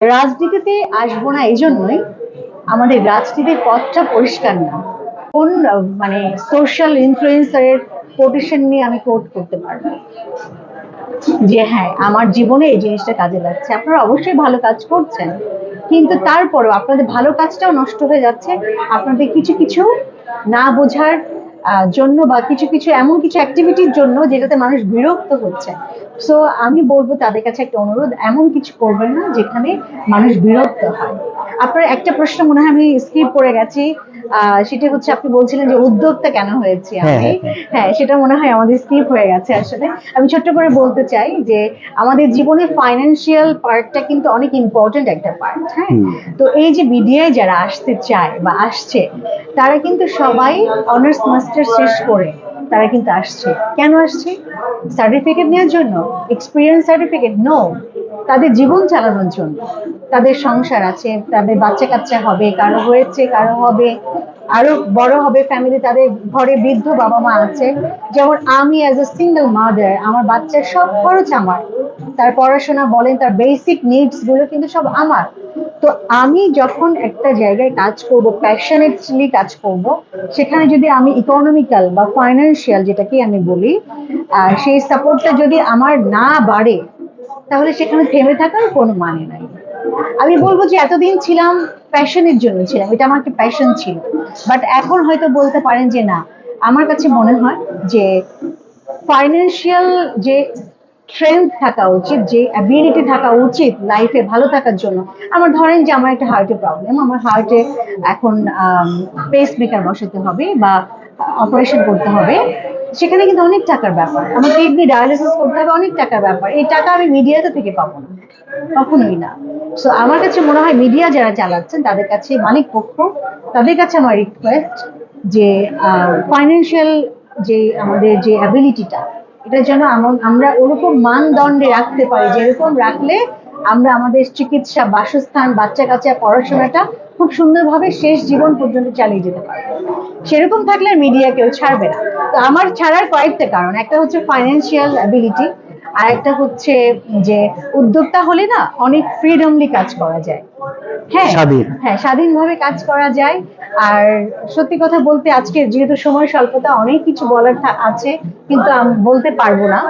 রাজনীতিতে আসব না এই জন্যই আমাদের রাজনীতির পথটা পরিষ্কার না। কোন মানে সোশ্যাল ইনফ্লুয়েন্সারের কোটেশন নিয়ে আমি কোট করতে পারব? যে হ্যাঁ আমার জীবনে এই জিনিসটা কাজে লাগছে। আপনারা অবশ্যই ভালো কাজ করছেন, কিন্তু তারপরেও আপনাদের ভালো কাজটাও নষ্ট হয়ে যাচ্ছে। আপনাদের কিছু কিছু না বোঝার জন্য বা কিছু কিছু এমন কিছু অ্যাক্টিভিটির জন্য যেটাতে মানুষ বিরক্ত হচ্ছে। সো আমি বলব তাদের কাছে একটা অনুরোধ, এমন কিছু করবেন না যেখানে মানুষ বিরক্ত হয়। আপনার একটা প্রশ্ন মনে হয় আমি স্কিপ করে গেছি। আহ, সেটা হচ্ছে আপনি বলছিলেন যে উদ্যোক্তা কেন হয়েছে হ্যাঁ, আমি? হ্যাঁ, হ্যাঁ। সেটা মনে হয় আমাদের স্কিপ হয়ে গেছে আসলে। আমি ছোট্ট করে বলতে চাই যে আমাদের জীবনে ফাইন্যান্সিয়াল পার্টটা কিন্তু অনেক ইম্পর্টেন্ট একটা পার্ট হ্যাঁ? তো এই যে বিডিআই যারা আসতে চায় বা আসছে তারা কিন্তু সবাই অনার্স মাস্টার শেষ করে তারা কিন্তু আসছে। কেন আসছে? সার্টিফিকেট নেওয়ার জন্য? এক্সপিরিয়েন্স সার্টিফিকেট নো তাদের জীবন চালানোর জন্য। তাদের সংসার আছে, তাদের বাচ্চা কাচ্চা হবে, কারও হয়েছে, কারও হবে, আরও বড় হবে ফ্যামিলি তাদের ঘরে বৃদ্ধ বাবা মা আছে। যেমন আমি অ্যাজ এ সিঙ্গেল মাদার আমার বাচ্চার সব খরচ আমার। তার পড়াশোনা বলেন, তার বেসিক নিডসগুলো কিন্তু সব আমার। তো আমি যখন একটা জায়গায় কাজ করব প্যাশনেটলি কাজ করব, সেখানে যদি আমি ইকোনমিক্যাল বা ফাইন্যান্সিয়াল যেটাকে আমি বলি সেই সাপোর্টটা যদি আমার না বাড়ে তাহলে সেখানে থেমে থাকার কোনো মানে নাই। আমি বলব যে এতদিন ছিলাম প্যাশনের জন্য ছিলাম, এটা আমার একটা প্যাশন ছিল। বাট এখন হয়তো বলতে পারেন যে না, আমার কাছে মনে হয় যে ফাইন্যান্সিয়াল যে স্ট্রেংথ থাকা উচিত, যে অ্যাবিলিটি থাকা উচিত লাইফে ভালো থাকার জন্য, আমার ধরেন যে আমার একটা হার্টের প্রবলেম আমার হার্টে এখন পেস মেকার বসাতে হবে বা অপারেশন করতে হবে। সেখানে কিন্তু অনেক টাকার ব্যাপার। আমার কিডনি ডায়ালিসিস করতে হবে, অনেক টাকার ব্যাপার। এই টাকা আমি মিডিয়াতে থেকে পাবো না। কখনোই না। সো আমার কাছে মনে হয় মিডিয়া যারা চালাচ্ছেন, তাদের কাছে মালিক পক্ষ, তাদের কাছে আমার রিকোয়েস্ট যে ফাইন্যান্সিয়াল যে আমাদের যে অ্যাবিলিটিটা এটা যেন আমরা ওরকম মানদণ্ডে রাখতে পারি, যেরকম রাখলে আমরা আমাদের চিকিৎসা, বাসস্থান বাচ্চা কাচ্চা পড়াশোনাটা খুব সুন্দরভাবে শেষ জীবন পর্যন্ত চালিয়ে যেতে পারব। সেরকম থাকলে মিডিয়া কেউ ছাড়বে না। তো আমার ছাড়ার কয়েকটা কারণ। একটা হচ্ছে ফাইন্যান্সিয়াল অ্যাবিলিটি আর একটা হচ্ছে যে উদ্যোক্তা হলে না অনেক ফ্রিডমলি কাজ করা যায়। স্বাধীন। হ্যাঁ স্বাধীনভাবে কাজ করা যায়। আর সত্যি কথা বলতে আজকে যেহেতু সময় স্বল্পতা অনেক কিছু বলার আছে কিন্তু আমি বলতে পারব না।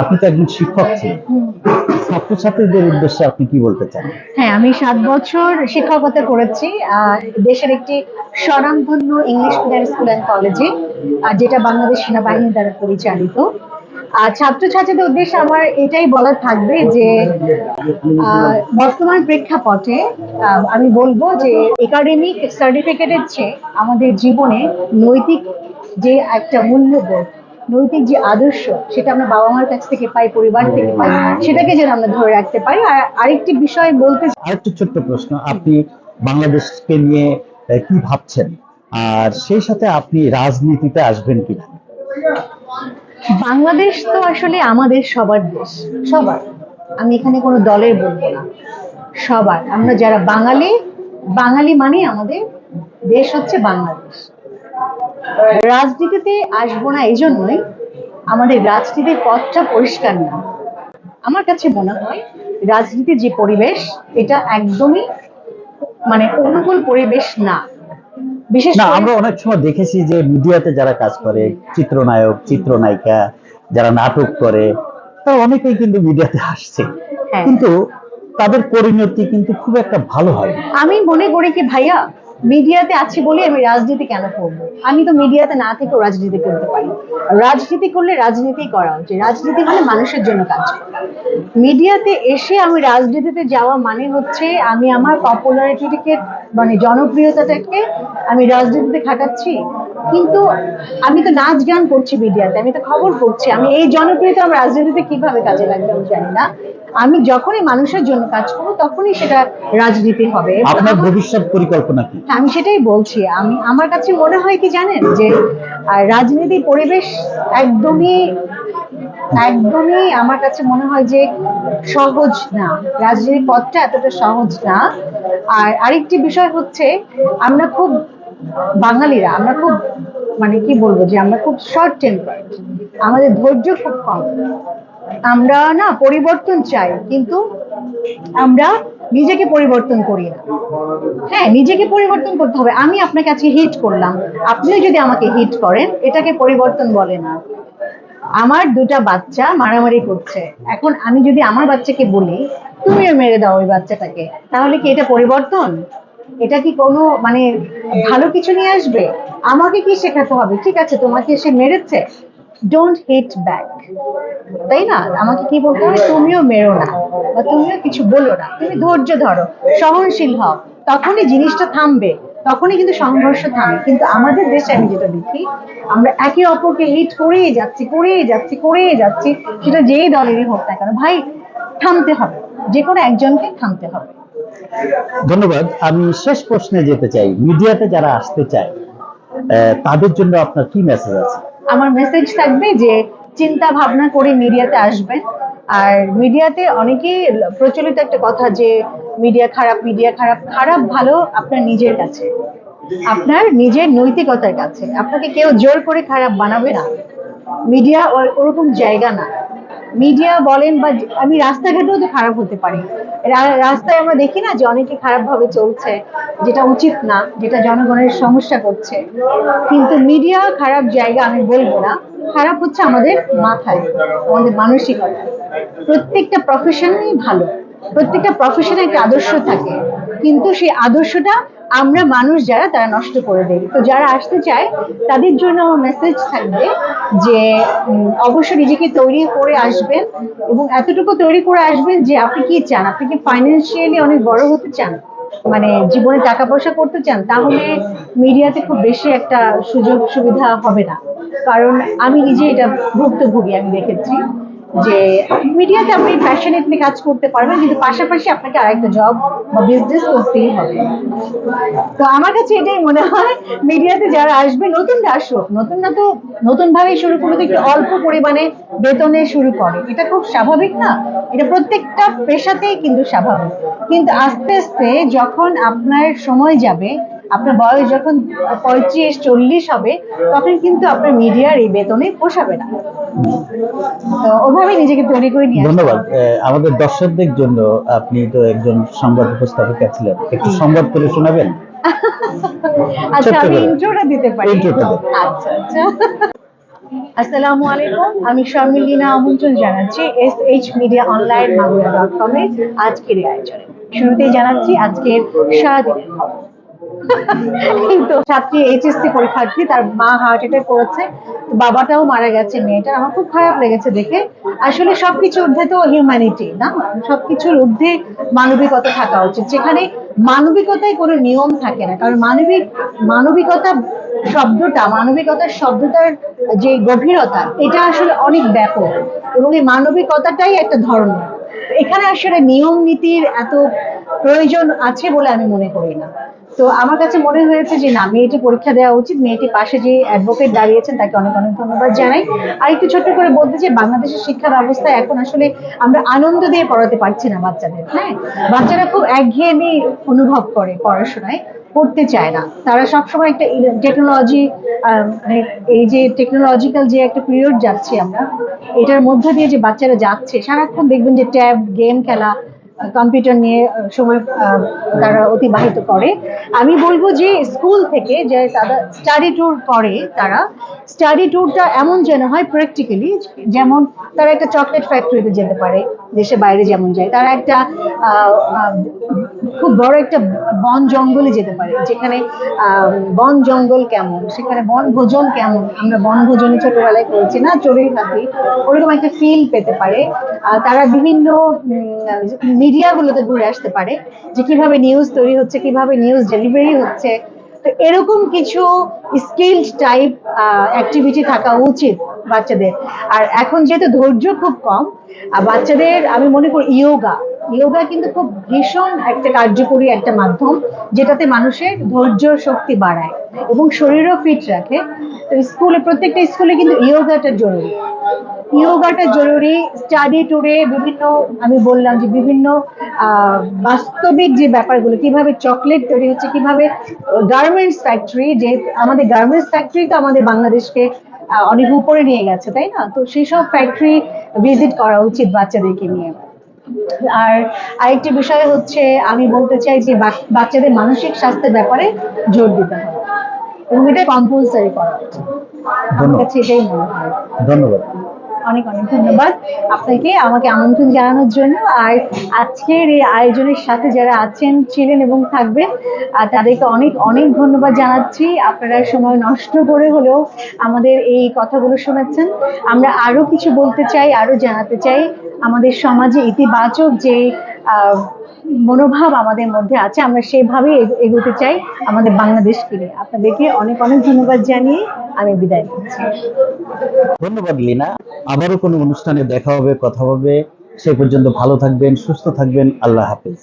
আপনি তো একজন শিক্ষক ছিলেন। ছাত্রছাত্রীদের উদ্দেশ্যে আপনি কি বলতে চান? হ্যাঁ আমি সাত বছর শিক্ষকতা করেছি দেশের একটি স্বনামধন্য ইংলিশ মিডিয়াম স্কুল অ্যান্ড কলেজে যেটা বাংলাদেশ সেনাবাহিনী দ্বারা পরিচালিত। আর ছাত্রছাত্রীদের উদ্দেশ্যে আমার এটাই বলার থাকবে যে বর্তমান প্রেক্ষাপটে আমি বলব যে একাডেমিক সার্টিফিকেটের চেয়ে আমাদের জীবনে নৈতিক যে একটা মূল্যবোধ, নৈতিক যে আদর্শ, সেটা আমরা বাবা মার কাছ থেকে পাই, পরিবার থেকে পাই, সেটাকে যেন আমরা ধরে রাখতে পারি। আর আরেকটি বিষয় বলতে আরেকটি ছোট্ট প্রশ্ন, আপনি বাংলাদেশকে নিয়ে কি ভাবছেন? আর সেই সাথে আপনি রাজনীতিতে আসবেন কিনা? বাংলাদেশ তো আসলে আমাদের সবার দেশ। সবার। আমি এখানে কোনো দলের বলব না। সবার। আমরা যারা বাঙালি বাঙালি মানে আমাদের দেশ হচ্ছে বাংলাদেশ। রাজনীতিতে আসব না এই জন্যই আমাদের রাজনীতির পথটা পরিষ্কার না। আমার কাছে মনে হয় রাজনীতির যে পরিবেশ, এটা একদমই মানে অনুকূল পরিবেশ না। বিশেষ না আমরা অনেক সময় দেখেছি যে মিডিয়াতে যারা কাজ করে চিত্রনায়ক চিত্রনায়িকা যারা নাটক করে তারা অনেকেই কিন্তু মিডিয়াতে আসছে হ্যাঁ। কিন্তু তাদের পরিণতি কিন্তু খুব একটা ভালো হয় আমি মনে করি কি ভাইয়া মিডিয়াতে আছি বলে আমি রাজনীতি কেন করব? আমি তো মিডিয়াতে না থেকেও রাজনীতি করতে পারি। রাজনীতি করলে রাজনীতি করা উচিত। রাজনীতি হলে মানুষের জন্য কাজ করা। মিডিয়াতে এসে আমি রাজনীতিতে যাওয়া মানে হচ্ছে আমি আমার পপুলারিটিকে মানে জনপ্রিয়তাটাকে আমি রাজনীতিতে খাটাচ্ছি। কিন্তু আমি তো নাচ গান করছি মিডিয়াতে আমি তো খবর পড়ছি। আমি এই জনপ্রিয়তা আমার রাজনীতিতে কীভাবে কাজে লাগবে আমি জানি না। আমি যখনই মানুষের জন্য কাজ করব তখনই সেটা রাজনীতি হবে। আপনার ভবিষ্যৎ পরিকল্পনা কি? আমি সেটাই বলছি। আমি আমার কাছে মনে হয় কি জানেন? যে আহ, রাজনীতির পরিবেশ একদমই একদমই আমার কাছে মনে হয় যে সহজ না। রাজনীতির পথটা এতটা সহজ না। আর আরেকটি বিষয় হচ্ছে আমরা খুব বাঙালিরা আমরা খুব মানে কি বলব যে আমরা খুব শর্ট টেম্পার আমাদের ধৈর্য খুব কম। আমরা না পরিবর্তন চাই, কিন্তু আমরা নিজেকে পরিবর্তন করি না। হ্যাঁ নিজেকে পরিবর্তন করতে হবে। আমি আপনাকে আজকে হিট করলাম। আপনিও যদি আমাকে হিট করেন, এটাকে পরিবর্তন বলে না। আমার দুটা বাচ্চা মারামারি করছে। এখন আমি যদি আমার বাচ্চাকে বলি, তুমিও মেরে দাও ওই বাচ্চাটাকে তাহলে কি এটা পরিবর্তন? এটা কি কোনো মানে ভালো কিছু নিয়ে আসবে? আমাকে কি শেখাতে হবে? ঠিক আছে, তোমাকে সে মেরেছে। ডোন্ট হিট ব্যাক তাই না? আমাকে কি বলতে হবে? তুমিও মেরো না বা তুমিও কিছু বলো না। তুমি ধৈর্য ধরো, সহনশীল হও। তখনই জিনিসটা থামবে, তখনই কিন্তু সংঘর্ষ থামে কিন্তু আমাদের দেশে আমি যেটা দেখি, আমরা একে অপরকে হিট করেই যাচ্ছি করেই যাচ্ছি করেই যাচ্ছি। সেটা যেই দলেরই হোক না কেন, ভাই, থামতে হবে। যে কোনো একজনকে থামতে হবে। ধন্যবাদ। আমি শেষ প্রশ্নে যেতে চাই। মিডিয়াতে যারা আসতে চায় তাদের জন্য আপনার কি মেসেজ আছে? আমার মেসেজ থাকবে যে চিন্তা ভাবনা করে মিডিয়াতে আসবেন আর মিডিয়াতে অনেকেই প্রচলিত একটা কথা যে মিডিয়া খারাপ মিডিয়া খারাপ খারাপ ভালো আপনার নিজের কাছে। আপনার নিজের নৈতিকতার কাছে। আপনাকে কেউ জোর করে খারাপ বানাবে না। মিডিয়া ওরকম জায়গা না। মিডিয়া বলেন বা আমি রাস্তাঘাটেও তো খারাপ হতে পারি। রাস্তায় আমরা দেখি না যে অনেকে খারাপ ভাবে চলছে, যেটা উচিত না, যেটা জনগণের সমস্যা করছে। কিন্তু মিডিয়া খারাপ জায়গা আমি বলব না। খারাপ হচ্ছে আমাদের মাথায়, আমাদের মানসিকতা প্রত্যেকটা প্রফেশনই ভালো। প্রত্যেকটা প্রফেশনে একটা আদর্শ থাকে। কিন্তু সেই আদর্শটা আমরা মানুষ যারা, তারা নষ্ট করে দেয়। তো যারা আসতে চায়, তাদের জন্য আমার মেসেজ থাকবে যে অবশ্যই নিজেকে তৈরি করে আসবেন এবং এতটুকু তৈরি করে আসবেন যে আপনি কি চান? আপনি কি ফাইন্যান্সিয়ালি অনেক বড় হতে চান? মানে জীবনে টাকা পয়সা করতে চান? তাহলে মিডিয়াতে খুব বেশি একটা সুযোগ সুবিধা হবে না। কারণ আমি নিজে এটা ভুক্তভোগী, আমি দেখেছি। যে মিডিয়াতে আপনি প্যাশনেটলি কাজ করতে পারবেন, কিন্তু পাশাপাশি আপনাকে আরেকটা জব বা বিজনেস করতেই হবে। তো আমার কাছে এটাই মনে হয় মিডিয়াতে যারা আসবে, নতুনরা আসুক। নতুনরা তো নতুন ভাবে শুরু করতে একটু অল্প পরিমাণে বেতনে শুরু করে। এটা খুব স্বাভাবিক না? এটা প্রত্যেকটা পেশাতেই কিন্তু স্বাভাবিক। কিন্তু আস্তে আস্তে যখন আপনার সময় যাবে আপনার বয়স যখন পঁয়ত্রিশ চল্লিশ হবে তখন কিন্তু আপনার মিডিয়ার এই বেতনে পোষাবে না। তো ওভাবে নিজেকে তৈরি করে নিয়ে ধন্যবাদ। আমাদের দর্শকদের জন্য আপনি তো একজন সংবাদ উপস্থাপিকা ছিলেন একটু সংবাদ করে শোনাবেন? আচ্ছা আমি। ইন্ট্রোটা দিতে পারি। আচ্ছা আচ্ছা। আসসালামু আলাইকুম আমি শর্মিলিনা আমন্ত্রণ জানাচ্ছি S H media online Magura dot কমে আজকের আয়োজনে। শুরুতেই জানাচ্ছি আজকের সারাদিনের খবর। কিন্তু ছাত্রী এইচএসসি পরীক্ষার্থী, তার মা হার্ট অ্যাটাক করেছে। বাবাটাও মারা গেছে, মেয়েটার। আমার খুব খারাপ লেগেছে দেখে। আসলে সবকিছু ঊর্ধ্বে তো হিউম্যানিটি না? সবকিছুর ঊর্ধ্বে মানবিকতা থাকা উচিত। যেখানে মানবিকতায় কোনো নিয়ম থাকে না। কারণ মানবিক, মানবিকতা শব্দটা, মানবিকতার শব্দটার যে গভীরতা, এটা আসলে অনেক ব্যাপক। এবং এই মানবিকতাটাই একটা ধর্ম। এখানে আসলে নিয়ম নীতির এত প্রয়োজন আছে বলে আমি মনে করি না। তো আমার কাছে মনে হয়েছে যে, না, মেয়েটি পরীক্ষা দেওয়া উচিত। মেয়েটি পাশে যে অ্যাডভোকেট দাঁড়িয়েছেন, তাকে অনেক অনেক ধন্যবাদ জানাই। আর একটু ছোট্ট করে বলতে যে বাংলাদেশের শিক্ষা ব্যবস্থা এখন আসলে আমরা আনন্দ দিয়ে পড়াতে পারছি না বাচ্চাদের হ্যাঁ? বাচ্চারা খুব একঘেয়েমি অনুভব করে পড়াশোনায়, পড়তে চায় না। তারা সবসময় একটা টেকনোলজি এই যে টেকনোলজিক্যাল যে একটা পিরিয়ড যাচ্ছি আমরা, এটার মধ্যে দিয়ে যে বাচ্চারা যাচ্ছে, সারাক্ষণ দেখবেন যে ট্যাব গেম খেলা কম্পিউটার নিয়ে সময় তারা অতিবাহিত করে। আমি বলব যে স্কুল থেকে যে তারা স্টাডি ট্যুর করে তারা স্টাডি ট্যুরটা এমন যেন হয় প্র্যাকটিক্যালি যেমন তারা একটা চকলেট ফ্যাক্টরিতে যেতে পারে, দেশে বাইরে যেমন যায়। তারা একটা খুব বড় একটা বন জঙ্গলে যেতে পারে, যেখানে বন জঙ্গল কেমন, সেখানে বন ভোজন কেমন, আমরা বন ভোজনে ছোটবেলায় করেছি না, চড়ুই পাখি, ওরকম একটা ফিল পেতে পারে। তারা বিভিন্ন মিডিয়াগুলোতে ঘুরে আসতে পারে, যে কীভাবে নিউজ তৈরি হচ্ছে, কীভাবে নিউজ ডেলিভারি হচ্ছে। তো এরকম কিছু স্কিল্ড টাইপ অ্যাক্টিভিটি থাকা উচিত বাচ্চাদের। আর এখন যেহেতু ধৈর্য খুব কম আর বাচ্চাদের আমি মনে করি ইয়োগা ইয়োগা কিন্তু খুব ভীষণ একটা কার্যকরী একটা মাধ্যম, যেটাতে মানুষের ধৈর্য শক্তি বাড়ায় এবং শরীরও ফিট রাখে। তো স্কুলে প্রত্যেকটা স্কুলে কিন্তু ইয়োগাটা জরুরি। ইয়োগাটা জরুরি স্টাডি ট্যুরে বিভিন্ন, আমি বললাম যে বিভিন্ন বাস্তবিক যে ব্যাপারগুলো, কীভাবে চকলেট তৈরি হচ্ছে, কীভাবে গার্মেন্টস ফ্যাক্টরি যে আমাদের গার্মেন্টস ফ্যাক্টরি তো আমাদের বাংলাদেশকে অনেক উপরে নিয়ে গেছে, তাই না? তো সেই সব ফ্যাক্টরি ভিজিট করা উচিত বাচ্চাদেরকে নিয়ে। আর আরেকটি বিষয় হচ্ছে আমি বলতে চাই যে বাচ্চাদের মানসিক স্বাস্থ্যের ব্যাপারে জোর দিতে হবে। এবং এটা কম্পালসারি করা উচিত আমার কাছে এটাই মনে হয়। ধন্যবাদ। অনেক অনেক ধন্যবাদ আপনাকে আমাকে আমন্ত্রণ জানানোর জন্য। আর আজকের এই আয়োজনের সাথে যারা আছেন, ছিলেন এবং থাকবেন তাদেরকে অনেক অনেক ধন্যবাদ জানাচ্ছি। আপনারা সময় নষ্ট করে হলেও আমাদের এই কথাগুলো শোনাচ্ছেন। আমরা আরও কিছু বলতে চাই, আরও জানাতে চাই। আমাদের সমাজে ইতিবাচক যে মনোভাব আমাদের মধ্যে আছে, আমরা সেভাবেই এগোতে চাই আমাদের বাংলাদেশকে নিয়ে আপনাদেরকে অনেক অনেক ধন্যবাদ জানিয়ে আমি বিদায় নিচ্ছি। ধন্যবাদ, লীনা। আবারও কোনো অনুষ্ঠানে দেখা হবে, কথা হবে, সে পর্যন্ত ভালো থাকবেন, সুস্থ থাকবেন, আল্লাহ হাফেজ।